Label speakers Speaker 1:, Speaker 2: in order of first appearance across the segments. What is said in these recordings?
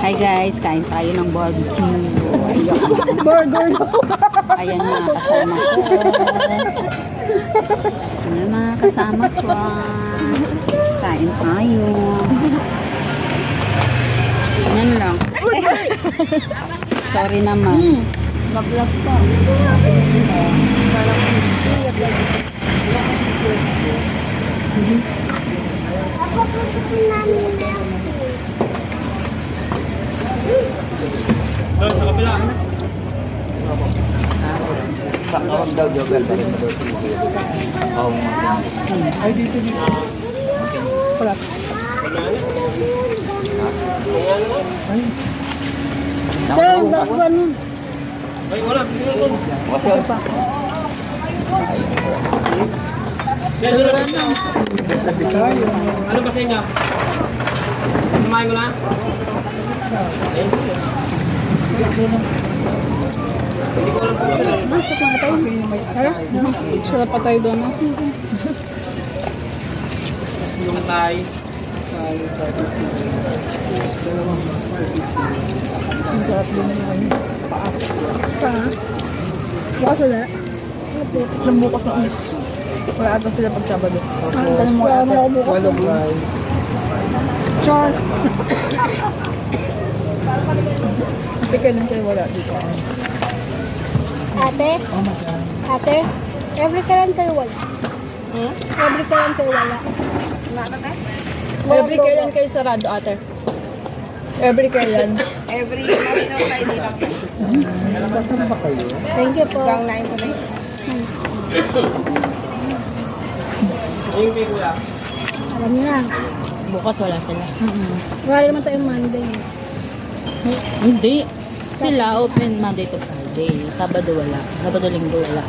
Speaker 1: Hi guys, kain tayo ng barbecue.
Speaker 2: Burger.
Speaker 1: Ayan mga kasama ko. Ayan mga kasama ko. Kain tayo. Yan lang. Sorry naman.
Speaker 2: Laglag pa.
Speaker 3: Doon
Speaker 4: Sakong daw jogal pa rin mo daw Oo.
Speaker 2: Ay, dito dito. Wala.
Speaker 3: Ay, wala. Sige ko.
Speaker 4: Wasal.
Speaker 3: Yan, doon na. Ano ba sa inyo? Samahin ko lang. Hindi ano.
Speaker 2: Masok na tayo. Tara. Sarap pa tayo doon. ah.
Speaker 3: Yung tay.
Speaker 2: Saan? Bukas wala. Nang bukas ang is. Wala ata sila pag Sabado. Ah, tanong mo ata. Wala bukas. Char. Ate, kailan kayo wala dito?
Speaker 5: Ate? Ate? Every kailan kayo wala? Every kailan kayo wala?
Speaker 2: Every kailan kayo sarado, ate? Every kailan?
Speaker 6: Every Marino Friday lang.
Speaker 5: Thank you po.
Speaker 6: Hanggang 9 to 9.
Speaker 3: Yung kay kuya.
Speaker 5: Alam niyo na.
Speaker 1: Bukas wala sila.
Speaker 5: Wala naman tayong Monday.
Speaker 1: Hindi. Sila open Monday to Friday. Sabado wala. Sabado linggo wala.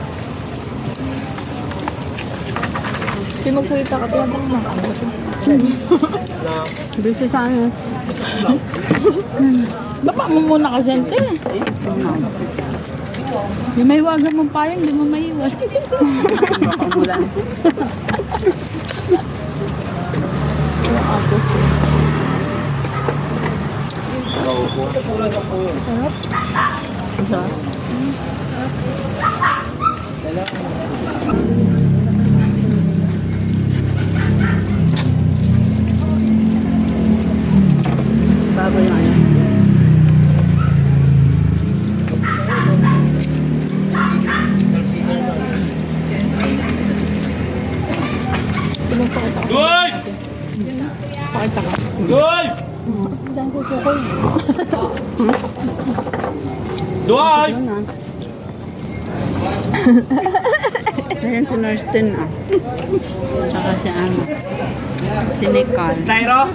Speaker 2: Hindi magsalita ka doon habang makaano.
Speaker 3: Na.
Speaker 2: Busy sa ano.
Speaker 1: Baba mo muna kasi ente. Yung may wagan mong payang, di mo maiwan. Baka umulan. Bago yung ano.
Speaker 3: Goy!
Speaker 2: Pakita ka.
Speaker 3: Goy! Goy!
Speaker 1: Ayan si Nurstin ah. Tsaka si ano. Si Nicole.
Speaker 3: Cairo?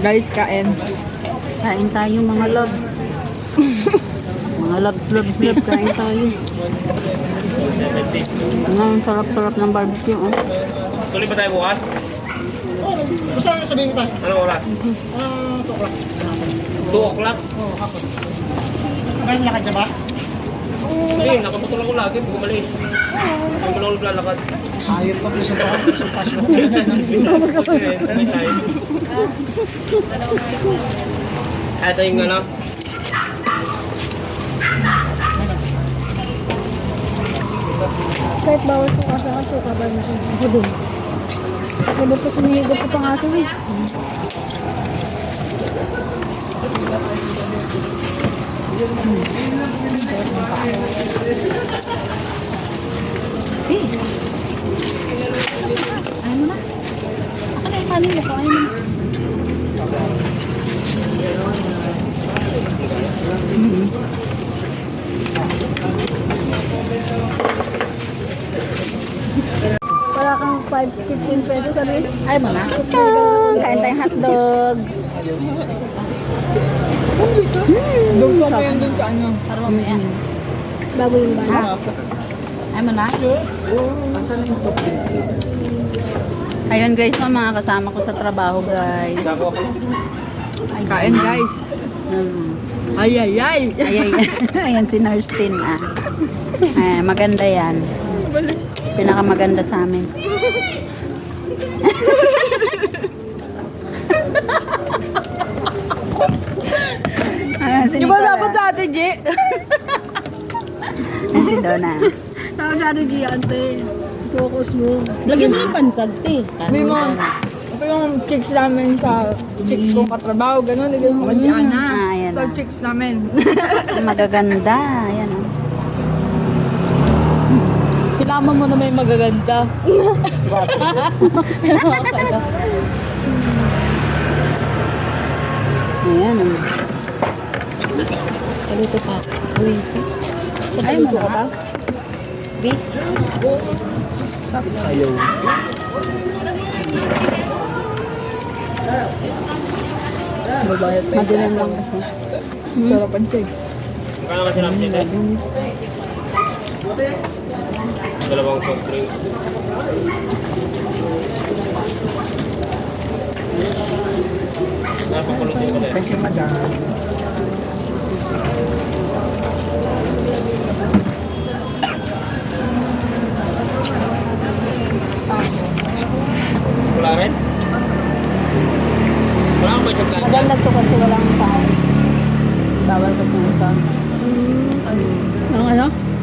Speaker 2: Guys, kain.
Speaker 1: Kain tayo mga loves. mga loves, loves, loves. Kain tayo. Ano, ang sarap-sarap ng barbecue oh.
Speaker 3: Tuloy ba tayo bukas?
Speaker 6: Gusto mo sabihin kita?
Speaker 3: Anong oras?
Speaker 6: Ah, 2 o'clock.
Speaker 3: 2 o'clock?
Speaker 6: Ngayon lakad ka ba?
Speaker 3: Hindi, nakaputol ako lagi. Pag umalis. Ang wala ako lalakad.
Speaker 6: Ayun pa, gusto mo ako. Gusto pasyo.
Speaker 3: Ito yung ano.
Speaker 5: Kahit bawal po kasi ako, suka ba na siya? Din. Sabi po sinihigo ko pang aso eh.
Speaker 1: Ano na? Ako na yung kanin mo. Kain mo.
Speaker 5: Wala kang 5, 15 pesos.
Speaker 1: Ay mo na. Kain tayong hotdog.
Speaker 2: Dugtong mo yun dun sa ano.
Speaker 1: Sarap mo yan.
Speaker 5: bago yung bana.
Speaker 1: Ay mo na? Ayun guys, no, mga kasama ko sa trabaho guys.
Speaker 2: Kain, guys.
Speaker 1: Hmm.
Speaker 2: Ay, ay, ay.
Speaker 1: Ay, ay, ayan si Nurstin ah. Ay, maganda yan. Pinakamaganda sa amin.
Speaker 2: Ah, ayan, Di ba dapat sa ate G?
Speaker 1: Ayan, si Donna.
Speaker 2: Sabi sa ate G, ante. Focus mo.
Speaker 1: Lagyan mo ng pansag, te.
Speaker 2: Hindi mo, ito yung chicks namin sa chicks kong katrabaho, gano'n, naging mga kanya.
Speaker 1: ah, yan
Speaker 2: chicks namin.
Speaker 1: Magaganda. Ayan. oh.
Speaker 2: Sinama mo na may magaganda.
Speaker 1: Ayan oh.
Speaker 2: Kalito pa. Uy.
Speaker 1: Ay,
Speaker 2: Kalito ka pa?
Speaker 1: Beef.
Speaker 4: Ayaw.
Speaker 2: Babayad pa
Speaker 1: Madulang lang kasi.
Speaker 2: Sarapan siya eh.
Speaker 3: Magkano kasi namin dito? Dalawang soft drinks. Napakulot din ko na.
Speaker 6: Thank you, madam.
Speaker 3: Wala rin? Wala akong may subscribe.
Speaker 1: Maganda to kasi walang sound. Bawal kasi yung sound.
Speaker 2: Ang ano?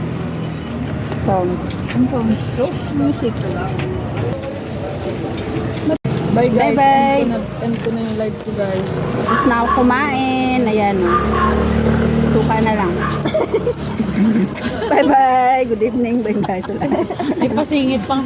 Speaker 2: Ang sound. Music. Bye guys.
Speaker 1: Bye-bye.
Speaker 2: End ko, na, end ko na yung live ko guys.
Speaker 1: Tapos na ako kumain. Ayan oh. Suka na lang. Bye-bye. Good evening. Bye-bye.
Speaker 2: May pasingit pang